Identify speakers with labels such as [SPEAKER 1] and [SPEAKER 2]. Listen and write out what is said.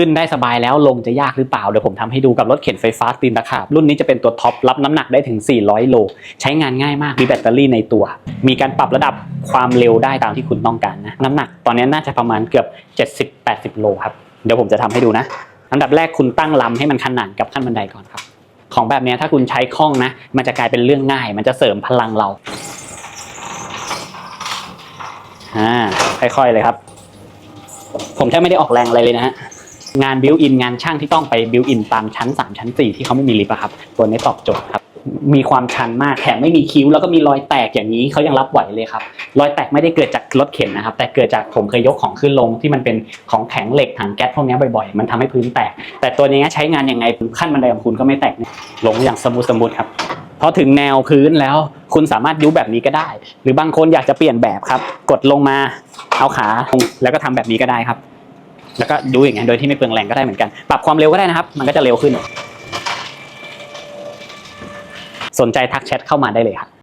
[SPEAKER 1] ขึ้นได้สบายแล้วลงจะยากหรือเปล่าเดี๋ยวผมทำให้ดูกับรถเข็นไฟฟ้าตีนตะขาบรุ่นนี้จะเป็นตัวท็อปรับน้ำหนักได้ถึง 400 โล ใช้งานง่ายมากมีแบตเตอรี่ในตัว มีการปรับระดับความเร็วได้ตามที่คุณต้องการนะน้ำหนักตอนนี้น่าจะประมาณเกือบ 70-80 โลครับเดี๋ยวผมจะทำให้ดูนะอันดับแรกคุณตั้งลำให้มันขนานกับขั้นบันไดก่อนครับ ของแบบนี้ถ้าคุณใช้คล่องนะ มันจะกลายเป็นเรื่องง่าย มันจะเสริมพลังเราอ่าค่อยๆเลยครับ ผมแทบไม่ได้ออกแรงอะไรเลยนะฮะ งานบิวอินงานช่างที่ต้องไปบิวอินตามชั้น 3 ชั้น 4 ที่เขาไม่มีลิฟต์อะครับ ตัวนี้ตอบโจทย์ครับ มีความชันมากแถมไม่มีคิ้ว แล้วก็มีรอยแตกอย่างนี้เขายังรับไหวเลยครับ รอยแตกไม่ได้เกิดจากรถเข็นนะครับ แต่เกิดจากผมเคยยกของขึ้นลงที่มันเป็นของแข็งเหล็กถังแก๊สพวกนี้บ่อยๆ มันทำให้พื้นแตก แต่ตัวนี้ใช้งานยังไงขั้นบันไดของคุณก็ไม่แตกลงอย่างสมูทสมูทครับพอถึงแนวพื้นแล้วคุณสามารถยุบแบบนี้ก็ได้ หรือบางคนอยากจะเปลี่ยนแบบครับ กดลงมาเอาขาลงแล้วก็ทำแบบนี้ก็ได้ครับ แล้วก็ดูอย่างเงี้ยโดยที่ไม่เปลืองแรงก็ได้เหมือนกัน ปรับความเร็วก็ได้นะครับ มันก็จะเร็วขึ้น สนใจทักแชทเข้ามาได้เลยครับ